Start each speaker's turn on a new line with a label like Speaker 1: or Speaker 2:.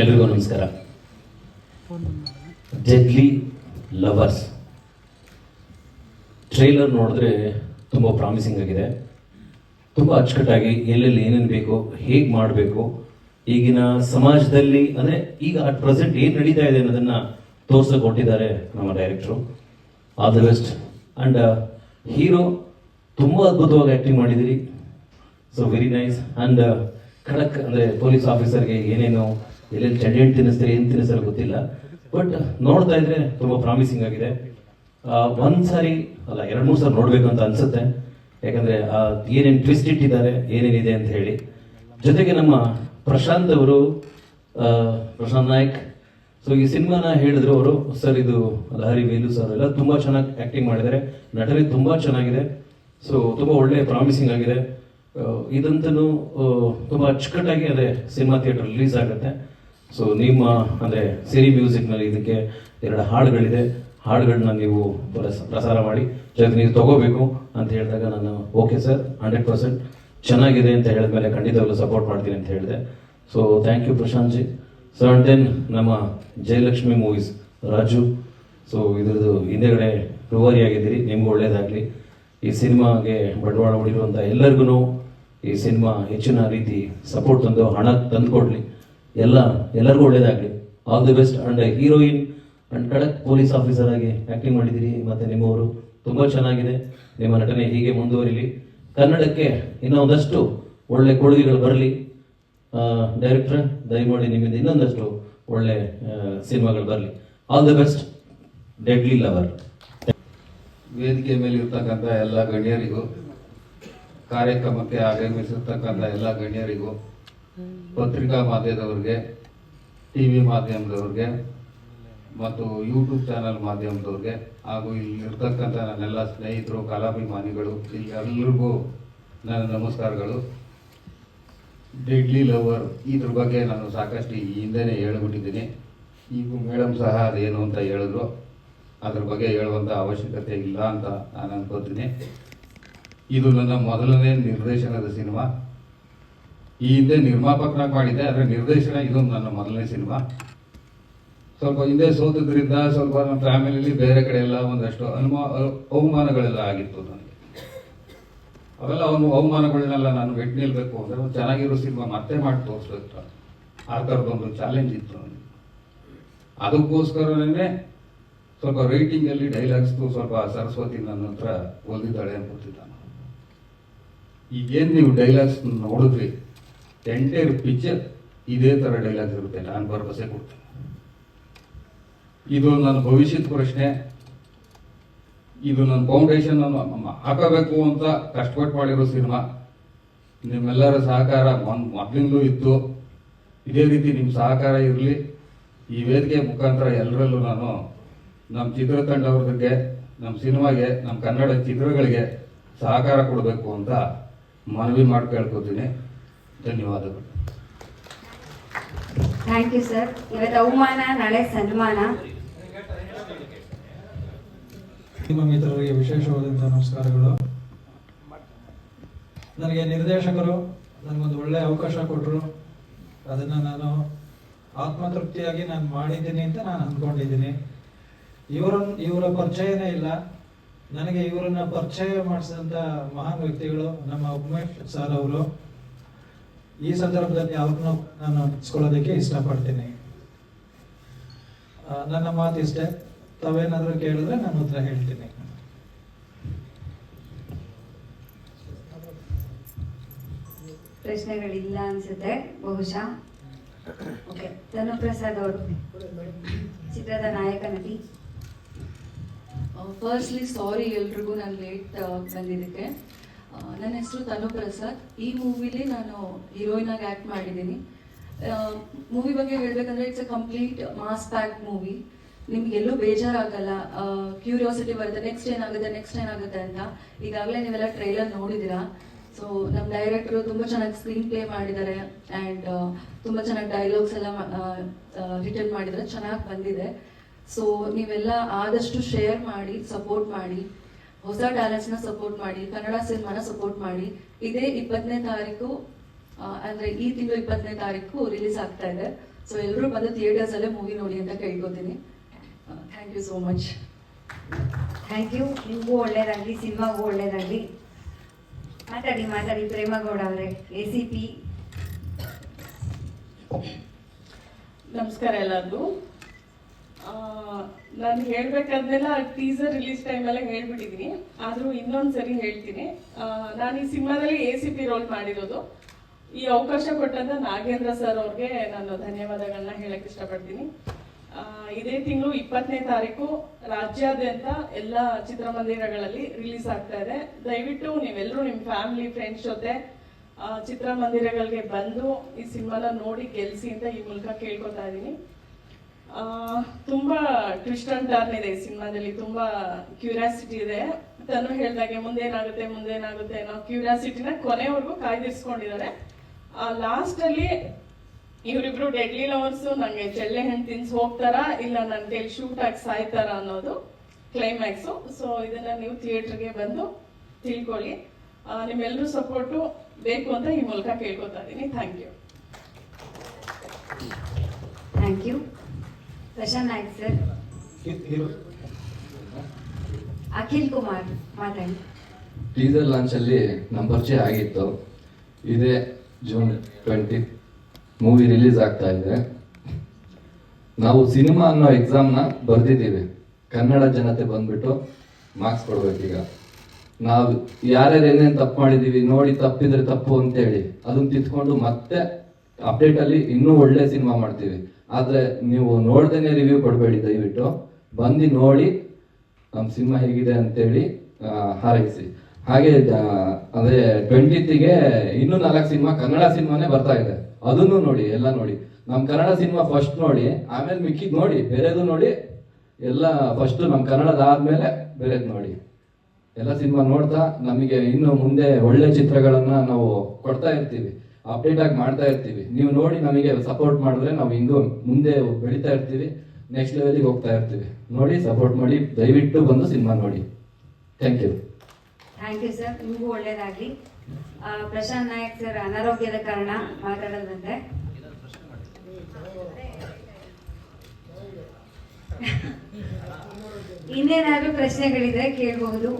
Speaker 1: ಎಲ್ರಿಗೂ ನಮಸ್ಕಾರ. Deadly lovers trailer ನೋಡಿದ್ರೆ ತುಂಬ ಪ್ರಾಮಿಸಿಂಗ್ ಆಗಿದೆ. ತುಂಬ ಅಚ್ಚುಕಟ್ಟಾಗಿ ಎಲ್ಲೆಲ್ಲಿ ಏನೇನು ಬೇಕು ಹೇಗೆ ಮಾಡಬೇಕು, ಈಗಿನ ಸಮಾಜದಲ್ಲಿ, ಅಂದರೆ ಈಗ ಅಟ್ ಪ್ರೆಸೆಂಟ್ ಏನು ನಡೀತಾ ಇದೆ ಅನ್ನೋದನ್ನ ತೋರ್ಸಕ್ಕೆ ಕೊಟ್ಟಿದ್ದಾರೆ ನಮ್ಮ director all the best and hero ತುಂಬ ಅದ್ಭುತವಾಗಿ ಆ್ಯಕ್ಟಿಂಗ್ ಮಾಡಿದಿರಿ ಸೊ ವೆರಿ ನೈಸ್ ಆ್ಯಂಡ್ ಖಡಕ್ ಅಂದರೆ ಪೊಲೀಸ್ ಆಫೀಸರ್ಗೆ ಏನೇನು ಎಲ್ಲೆಲ್ಲಿ ಚಂಡಿ ತಿನ್ನಿಸ್ತಾರೆ, ಏನು ತಿನ್ನಿಸ್ತಾರೆ ಗೊತ್ತಿಲ್ಲ. ಬಟ್ ನೋಡ್ತಾ ಇದ್ರೆ ತುಂಬ ಪ್ರಾಮಿಸಿಂಗ್ ಆಗಿದೆ. ಒಂದ್ ಸಾರಿ ಅಲ್ಲ, ಎರಡು ಮೂರು ಸಾರಿ ನೋಡ್ಬೇಕು ಅಂತ ಅನ್ಸುತ್ತೆ. ಯಾಕಂದ್ರೆ, ಆ, ಏನೇನು ಟ್ವಿಸ್ಟ್ ಇಟ್ಟಿದ್ದಾರೆ, ಏನೇನಿದೆ ಅಂತ ಹೇಳಿ. ಜೊತೆಗೆ ನಮ್ಮ ಪ್ರಶಾಂತ್ ಅವರು ಪ್ರಶಾಂತ್ ನಾಯಕ್. ಸೊ ಈ ಸಿನಿಮಾನ ಹೇಳಿದ್ರು ಅವರು, ಸರ್, ಇದು ಲಹರಿ ವೇಲು ಸರ್ ಎಲ್ಲ ತುಂಬಾ ಚೆನ್ನಾಗಿ ಆಕ್ಟಿಂಗ್ ಮಾಡಿದ್ದಾರೆ. ನಟನೆ ತುಂಬಾ ಚೆನ್ನಾಗಿದೆ. ಸೊ ತುಂಬಾ ಒಳ್ಳೆ ಪ್ರಾಮಿಸಿಂಗ್ ಆಗಿದೆ. ಇದಂತೂ ತುಂಬ ಅಚ್ಚುಕಟ್ಟಾಗಿ ಅದೇ ಸಿನಿಮಾ ಥಿಯೇಟರ್ ರಿಲೀಸ್ ಆಗುತ್ತೆ. ಸೊ, ನಿಮ್ಮ, ಅಂದರೆ, ಸಿರಿ ಮ್ಯೂಸಿಕ್ನಲ್ಲಿ ಇದಕ್ಕೆ ಎರಡು ಹಾಡುಗಳಿದೆ. ಹಾಡುಗಳನ್ನ ನೀವು ಪ್ರಸ- ಪ್ರಸಾರ ಮಾಡಿ, ಜೊತೆಗೆ ನೀವು ತಗೋಬೇಕು ಅಂತ ಹೇಳಿದಾಗ ನಾನು ಓಕೆ ಸರ್, ಹಂಡ್ರೆಡ್ ಪರ್ಸೆಂಟ್ ಚೆನ್ನಾಗಿದೆ ಅಂತ ಹೇಳಿದ್ಮೇಲೆ ಖಂಡಿತವಾಗ್ಲೂ ಸಪೋರ್ಟ್ ಮಾಡ್ತೀನಿ ಅಂತ ಹೇಳಿದೆ. So thank you Prashanth ji. So and then ನಮ್ಮ ಜಯಲಕ್ಷ್ಮಿ ಮೂವೀಸ್ ರಾಜು. ಸೊ ಇದ್ರದ್ದು ಹಿಂದೆಗಡೆ ರೂವಾರಿ ಆಗಿದ್ದೀರಿ, ನಿಮ್ಗೆ ಒಳ್ಳೇದಾಗಲಿ. ಈ ಸಿನಿಮಾಗೆ ಬಂಡವಾಳ ಹೊಡಿರುವಂಥ ಎಲ್ಲರಿಗೂ ಈ ಸಿನಿಮಾ ಹೆಚ್ಚಿನ ರೀತಿ ಸಪೋರ್ಟ್ ತಂದು, ಹಣ ತಂದುಕೊಡ್ಲಿ. ಎಲ್ಲ, ಎಲ್ಲರಿಗೂ ಒಳ್ಳೇದಾಗಲಿ. All the best and heroine and ಖಡಕ್ ಪೊಲೀಸ್ ಆಫೀಸರ್ ಆಗಿ ಆಕ್ಟಿಂಗ್ ಮಾಡಿದ್ದೀರಿ. ಮತ್ತೆ ನಿಮ್ಮವರು ತುಂಬಾ ಚೆನ್ನಾಗಿದೆ. ನಿಮ್ಮ ನಟನೆ ಹೀಗೆ ಮುಂದುವರಿಲಿ. ಕನ್ನಡಕ್ಕೆ ಇನ್ನೂ ಒಂದಷ್ಟು ಒಳ್ಳೆ ಕೊಡುಗೆಗಳು ಬರಲಿ. ಡೈರೆಕ್ಟರ್ ದಯಮಾಡಿ ನಿಮ್ಮಿಂದ ಇನ್ನೊಂದಷ್ಟು ಒಳ್ಳೆ ಸಿನಿಮಾಗಳು ಬರಲಿ. All the best deadly lover
Speaker 2: ವೇದಿಕೆ ಮೇಲೆ ಇರ್ತಕ್ಕಂಥ ಎಲ್ಲ ಗಣ್ಯರಿಗೂ ಕಾರ್ಯಕ್ರಮಕ್ಕೆ ಆಗಮಿಸಿರ್ತಕ್ಕಂಥ ಎಲ್ಲ ಗಣ್ಯರಿಗೂ ಪತ್ರಿಕಾ ಮಾಧ್ಯಮದವ್ರಿಗೆ ಟಿ ವಿ ಮಾಧ್ಯಮದವ್ರಿಗೆ ಮತ್ತು ಯೂಟ್ಯೂಬ್ ಚಾನಲ್ ಮಾಧ್ಯಮದವ್ರಿಗೆ ಹಾಗೂ ಇಲ್ಲಿ ಇರ್ತಕ್ಕಂಥ ನನ್ನೆಲ್ಲ ಸ್ನೇಹಿತರು, ಕಲಾಭಿಮಾನಿಗಳು ಇಲ್ಲಿ ಎಲ್ಲರಿಗೂ ನನ್ನ ನಮಸ್ಕಾರಗಳು. ಡೆಡ್ಲಿ ಲವರ್ ಇದ್ರ ಬಗ್ಗೆ ನಾನು ಸಾಕಷ್ಟು ಈ ಹಿಂದೆನೇ ಹೇಳ್ಬಿಟ್ಟಿದ್ದೀನಿ. ಈಗ ಮೇಡಮ್ ಸಹ ಅದೇನು ಅಂತ ಹೇಳಿದ್ರು. ಅದ್ರ ಬಗ್ಗೆ ಹೇಳುವಂಥ ಅವಶ್ಯಕತೆ ಇಲ್ಲ ಅಂತ ನಾನು ಅನ್ಕೋತೀನಿ. ಇದು ನನ್ನ ಮೊದಲನೇ ನಿರ್ದೇಶನದ ಸಿನಿಮಾ. ಈ ಹಿಂದೆ ನಿರ್ಮಾಪಕನಾಗಿ ಮಾಡಿದ್ದೆ, ಆದರೆ ನಿರ್ದೇಶನ ಇದು ನನ್ನ ಮೊದಲನೇ ಸಿನಿಮಾ. ಸ್ವಲ್ಪ ಹಿಂದೆ ಸೋತದ್ರಿಂದ ಸ್ವಲ್ಪ ನಮ್ಮ ಫ್ಯಾಮಿಲಿಲಿ ಬೇರೆ ಕಡೆ ಎಲ್ಲ ಒಂದಷ್ಟು ಅನುಮಾ ಅವಮಾನಗಳೆಲ್ಲ ಆಗಿತ್ತು ನನಗೆ. ಅವೆಲ್ಲ ಅವನು ಅವಮಾನಗಳನ್ನೆಲ್ಲ ನಾನು ಮೆಟ್ ನಿಲ್ಬೇಕು ಅಂದ್ರೆ ಒಂದು ಚೆನ್ನಾಗಿರೋ ಸಿನಿಮಾ ಮತ್ತೆ ಮಾಡಿ ತೋರಿಸ್ಬೇಕು ಆ ಥರದೊಂದು ಚಾಲೆಂಜ್ ಇತ್ತು ನನಗೆ. ಅದಕ್ಕೋಸ್ಕರನೇ ಸ್ವಲ್ಪ ರೈಟಿಂಗ್ ಅಲ್ಲಿ ಡೈಲಾಗ್ಸ್ ಸ್ವಲ್ಪ ಸರಸ್ವತಿ ನನ್ನ ಹತ್ರ ಓದಿದ್ದಾಳೆ ಅನ್ಕೊತಿದ್ದ ನಾನು ಈಗೇನು ನೀವು ಡೈಲಾಗ್ಸ್ ನೋಡಿದ್ರಿ? ಎಂಟೈರ್ ಪಿಕ್ಚರ್ ಇದೇ ಥರ ಡೈಲಾಗ್ಸ್ ಇರುತ್ತೆ. ನಾನು ಭರವಸೆ ಕೊಡ್ತೇನೆ. ಇದು ನನ್ನ ಭವಿಷ್ಯದ ಪ್ರಶ್ನೆ. ಇದು ನನ್ನ ಫೌಂಡೇಶನ್ ಹಾಕಬೇಕು ಅಂತ ಕಷ್ಟಪಟ್ಟು ಮಾಡಿರೋ ಸಿನಿಮಾ. ನಿಮ್ಮೆಲ್ಲರ ಸಹಕಾರ ಮೊದಲಿಂದಲೂ ಇತ್ತು. ಇದೇ ರೀತಿ ನಿಮ್ಮ ಸಹಕಾರ ಇರಲಿ. ಈ ವೇದಿಕೆ ಮುಖಾಂತರ ಎಲ್ಲರಲ್ಲೂ ನಾನು ನಮ್ಮ ಚಿತ್ರತಂಡವ್ರಿಗೆ ನಮ್ಮ ಸಿನಿಮಾಗೆ ನಮ್ಮ ಕನ್ನಡ ಚಿತ್ರಗಳಿಗೆ ಸಹಕಾರ ಕೊಡಬೇಕು ಅಂತ ಮನವಿ ಮಾಡಿ ಕೇಳ್ಕೊತೀನಿ. ಧನ್ಯವಾದಗಳು.
Speaker 3: ಥ್ಯಾಂಕ್ ಯು ಸರ್ ಇವತ್ತು ಅವಮಾನ ನಾಳೆ ಸನ್ಮಾನ.
Speaker 4: ನಿಮ್ಮ ಮಿತ್ರರಿಗೆ ವಿಶೇಷವಾದಂಥ ನಮಸ್ಕಾರಗಳು. ನನಗೆ ನಿರ್ದೇಶಕರು ನನಗೊಂದು ಒಳ್ಳೆಯ ಅವಕಾಶ ಕೊಟ್ಟರು ಅದನ್ನು ನಾನು ಆತ್ಮತೃಪ್ತಿಯಾಗಿ ನಾನು ಮಾಡಿದ್ದೀನಿ ಅಂತ ನಾನು ಅಂದ್ಕೊಂಡಿದ್ದೀನಿ. ಇವರ ಇವರ ಪರಿಚಯನೇ ಇಲ್ಲ. ನನಗೆ ಇವರನ್ನ ಪರಿಚಯ ಮಾಡಿಸಿದಂಥ ಮಹಾನ್ ವ್ಯಕ್ತಿಗಳು ನಮ್ಮ ಉಮೇಶ್ ಸರ್ ಅವರು. ಈ ಸಂದರ್ಭದಲ್ಲಿ ಅವ್ರನ್ನ ನಾನು ನೆನೆಸ್ಕೊಳ್ಳೋದಕ್ಕೆ ಇಷ್ಟಪಡ್ತೀನಿ. ನನ್ನ ಮಾತು ಇಷ್ಟೇ ತಾವೇನಾದರೂ ಕೇಳಿದ್ರೆ ನಾನು ಉತ್ತರ ಹೇಳ್ತೀನಿ.
Speaker 3: ಪ್ರಶ್ನೆಗಳಿಲ್ಲ ಅನ್ಸುತ್ತೆ, ಬಹುಶಃ. ಓಕೆ ಧನುಪ್ರಸಾದ್ ಅವರು, ಚಿತ್ರದ ನಾಯಕ ನಟಿ.
Speaker 5: ಫಸ್ಟ್ಲಿ ಸಾರಿ ಎಲ್ರಿಗೂ ನಾನು ಲೇಟ್ ಬಂದಿದ್ದಕ್ಕೆ. ನನ್ನ ಹೆಸರು ತನು ಪ್ರಸಾದ್. ಈ ಮೂವಿಲಿ ನಾನು ಹೀರೋಯಿನ್ ಆಗಿ ಆ್ಯಕ್ಟ್ ಮಾಡಿದ್ದೀನಿ. ಮೂವಿ ಬಗ್ಗೆ ಹೇಳಬೇಕಂದ್ರೆ it's a complete mass pack movie ನಿಮ್ಗೆ ಎಲ್ಲೂ ಬೇಜಾರಾಗಲ್ಲ ಕ್ಯೂರಿಯಾಸಿಟಿ ಬರುತ್ತೆ. ನೆಕ್ಸ್ಟ್ ಏನಾಗುತ್ತೆ? ನೆಕ್ಸ್ಟ್ ಏನಾಗುತ್ತೆ ಅಂತ. ಈಗಾಗಲೇ ನೀವೆಲ್ಲ ಟ್ರೈಲರ್ ನೋಡಿದ್ದೀರಾ? ಸೊ ನಮ್ಮ ಡೈರೆಕ್ಟ್ರು ತುಂಬ ಚೆನ್ನಾಗಿ ಸ್ಕ್ರೀನ್ ಪ್ಲೇ ಮಾಡಿದ್ದಾರೆ ಆ್ಯಂಡ್ ತುಂಬ ಚೆನ್ನಾಗಿ ಡೈಲಾಗ್ಸ್ ಎಲ್ಲ ರಿಟರ್ನ್ ಮಾಡಿದ್ದಾರೆ. ಚೆನ್ನಾಗಿ ಬಂದಿದೆ. ಸೊ ನೀವೆಲ್ಲ ಆದಷ್ಟು ಶೇರ್ ಮಾಡಿ ಸಪೋರ್ಟ್ ಮಾಡಿ ಹೊಸ ಟ್ಯಾಲೆಂಟ್ಸ್ನ ಸಪೋರ್ಟ್ ಮಾಡಿ ಕನ್ನಡ ಸಿನಿಮಾನ ಸಪೋರ್ಟ್ ಮಾಡಿ ಇದೇ ಇಪ್ಪತ್ತನೇ ತಾರೀಕು ಅಂದರೆ ಈ ತಿಂಗಳು ಇಪ್ಪತ್ತನೇ ತಾರೀಕು ರಿಲೀಸ್ ಆಗ್ತಾ ಇದೆ. ಸೊ ಎಲ್ಲರೂ ಬಂದು ಥಿಯೇಟರ್ಸಲ್ಲೇ ಮೂವಿ ನೋಡಿ ಅಂತ ಕೇಳ್ಕೊತೀನಿ. Thank you so much
Speaker 3: thank you ನಿಮಗೂ ಒಳ್ಳೇದಾಗಲಿ ಸಿನಿಮಾಗೂ ಒಳ್ಳೇದಾಗಲಿ. ಮಾತಾಡಿ ಮಾತಾಡಿ ಪ್ರೇಮಗೌಡ ಅವರೇ ಎ ಸಿ ಪಿ
Speaker 6: ನಮಸ್ಕಾರ ಎಲ್ಲರಿಗೂ. ನಾನು ಹೇಳ್ಬೇಕಾದ್ನೆಲ್ಲ ಟೀಸರ್ ರಿಲೀಸ್ ಟೈಮಲ್ಲೇ ಹೇಳ್ಬಿಟ್ಟಿದ್ದೀನಿ. ಆದರೂ ಇನ್ನೊಂದು ಸರಿ ಹೇಳ್ತೀನಿ. ನಾನು ಈ ಸಿನಿಮಾದಲ್ಲಿ ಎ ಸಿ ಪಿ ರೋಲ್ ಮಾಡಿರೋದು. ಈ ಅವಕಾಶ ಕೊಟ್ಟಂತ ನಾಗೇಂದ್ರ ಸರ್ ಅವ್ರಿಗೆ ನಾನು ಧನ್ಯವಾದಗಳನ್ನ ಹೇಳಕ್ ಇಷ್ಟಪಡ್ತೀನಿ. ಇದೇ ತಿಂಗಳು ಇಪ್ಪತ್ತನೇ ತಾರೀಕು ರಾಜ್ಯಾದ್ಯಂತ ಎಲ್ಲ ಚಿತ್ರಮಂದಿರಗಳಲ್ಲಿ ರಿಲೀಸ್ ಆಗ್ತಾ ಇದೆ. ದಯವಿಟ್ಟು ನೀವೆಲ್ಲರೂ ನಿಮ್ಮ ಫ್ಯಾಮಿಲಿ ಫ್ರೆಂಡ್ಸ್ ಜೊತೆ ಚಿತ್ರಮಂದಿರಗಳಿಗೆ ಬಂದು ಈ ಸಿನಿಮಾನ ನೋಡಿ ಗೆಲ್ಸಿ ಅಂತ ಈ ಮೂಲಕ ಕೇಳ್ಕೊತಾ ಇದ್ದೀನಿ. ತುಂಬಾ ಟ್ವಿಸ್ಟ್ ಅಂಡ್ ಟರ್ನ್ ಇದೆ ಈ ಸಿನಿಮಾದಲ್ಲಿ, ತುಂಬಾ ಕ್ಯೂರಿಯಾಸಿಟಿ ಇದೆ. ತನು ಹೇಳ್ದಾಗೆ ಮುಂದೇನಾಗುತ್ತೆ ಮುಂದೇನಾಗುತ್ತೆ ಅನ್ನೋ ಕ್ಯೂರಿಯಾಸಿಟಿನ ಕೊನೆವರೆಗೂ ಕಾಯ್ದಿರಿಸ್ಕೊಂಡಿದ್ದಾರೆ. ಲಾಸ್ಟ್ ಅಲ್ಲಿ ಇವರಿಬ್ರು ಡೆಡ್ಲಿ ಲವರ್ಸ್ ನಂಗೆ ಚೆಳ್ಳೆ ಹಣ್ಣು ತಿನ್ಸ್ ಹೋಗ್ತಾರಾ, ಇಲ್ಲ ನನ್ನ ಕೈಲಿ ಶೂಟ್ ಆಗಿ ಸಾಯ್ತಾರ ಅನ್ನೋದು ಕ್ಲೈಮ್ಯಾಕ್ಸು ಸೊ ಇದನ್ನ ನೀವು ಥಿಯೇಟರ್ಗೆ ಬಂದು ತಿಳ್ಕೊಳ್ಳಿ. ನಿಮ್ಮೆಲ್ಲರೂ ಸಪೋರ್ಟು ಬೇಕು ಅಂತ ಈ ಮೂಲಕ ಕೇಳ್ಕೊತಾ ಇದ್ದೀನಿ. Thank you
Speaker 3: thank you Prashanth Naik sir Akhil Kumar ಮಾತಾಡಿ
Speaker 7: ಟೀಸರ್ ಲಾಂಚ್ ಅಲ್ಲಿ ನಮ್ಮ ಪರಿಚಯ ಆಗಿತ್ತು. ಇದೇ ಜೂನ್ ಟ್ವೆಂಟಿ ಮೂವಿ ರಿಲೀಸ್ ಆಗ್ತಾ ಇದೆ. ನಾವು ಸಿನಿಮಾ ಅನ್ನೋ ಎಕ್ಸಾಮ್ನ ಬರ್ದಿದ್ದೀವಿ. ಕನ್ನಡ ಜನತೆ ಬಂದ್ಬಿಟ್ಟು ಮಾರ್ಕ್ಸ್ ಕೊಡ್ಬೇಕೀಗ ನಾವು ಯಾರ್ಯಾರು ಏನೇನು ತಪ್ಪು ಮಾಡಿದೀವಿ, ನೋಡಿ ತಪ್ಪಿದ್ರೆ ತಪ್ಪು ಅಂತೇಳಿ. ಅದನ್ನ ತಿದ್ಕೊಂಡು ಮತ್ತೆ ಅಪ್ಡೇಟ್ ಅಲ್ಲಿ ಇನ್ನೂ ಒಳ್ಳೆ ಸಿನಿಮಾ ಮಾಡ್ತೀವಿ. ಆದ್ರೆ ನೀವು ನೋಡ್ದೇನೆ ರಿವ್ಯೂ ಕೊಡಬೇಡಿ ದಯವಿಟ್ಟು. ಬಂದು ನೋಡಿ ನಮ್ಮ ಸಿನಿಮಾ ಹೇಗಿದೆ ಅಂತೇಳಿ ಹಾರೈಸಿ. ಹಾಗೆ ಅದೇ ಟ್ವೆಂಟಿತ್ಗೆ ಇನ್ನೂ ನಾಲ್ಕು ಸಿನಿಮಾ ಕನ್ನಡ ಸಿನಿಮಾನೇ ಬರ್ತಾ ಇದೆ. ಅದನ್ನು ನೋಡಿ, ಎಲ್ಲ ನೋಡಿ. ನಮ್ಮ ಕನ್ನಡ ಸಿನಿಮಾ ಫಸ್ಟ್ ನೋಡಿ, ಆಮೇಲೆ ಮಿಕ್ಕಿದ್ ನೋಡಿ, ಬೇರೆದು ನೋಡಿ, ಎಲ್ಲ ಫಸ್ಟ್ ನಮ್ಮ ಕನ್ನಡದ ಆದ್ಮೇಲೆ ಬೇರೆದ್ ನೋಡಿ. ಎಲ್ಲ ಸಿನಿಮಾ ನೋಡ್ತಾ, ನಮಗೆ ಇನ್ನು ಮುಂದೆ ಒಳ್ಳೆ ಚಿತ್ರಗಳನ್ನು ನಾವು ಕೊಡ್ತಾ ಇರ್ತೀವಿ. ಅಪ್ಡೇಟ್ ಆಗಿ ಮಾಡ್ತಾ ಇರ್ತೀವಿ. ನೀವು ನೋಡಿ ನಮಗೆ ಸಪೋರ್ಟ್ ಮಾಡಿದ್ರೆ ನಾವು ಹಿಂಗೂ ಮುಂದೆ ಬೆಳಿತಾ ಇರ್ತೀವಿ. ನೆಕ್ಸ್ಟ್ ಲೆವೆಲ್ಗೆ ಹೋಗ್ತಾ ಇರ್ತೀವಿ. ನೋಡಿ ಸಪೋರ್ಟ್ ಮಾಡಿ, ದಯವಿಟ್ಟು ಬಂದು ಸಿನಿಮಾ ನೋಡಿ. Thank you
Speaker 3: thank you sir ನಿಮಗೂ ಒಳ್ಳೇದಾಗಲಿ. ಪ್ರಶಾಂತ್ ನಾಯಕ್ ಸರ್ ಅನಾರೋಗ್ಯದ ಕಾರಣ ಮಾತಾಡೋದಂತೆ ಇನ್ನೇನಾದ್ರೂ ಪ್ರಶ್ನೆಗಳಿದ್ರೆ ಕೇಳಬಹುದು.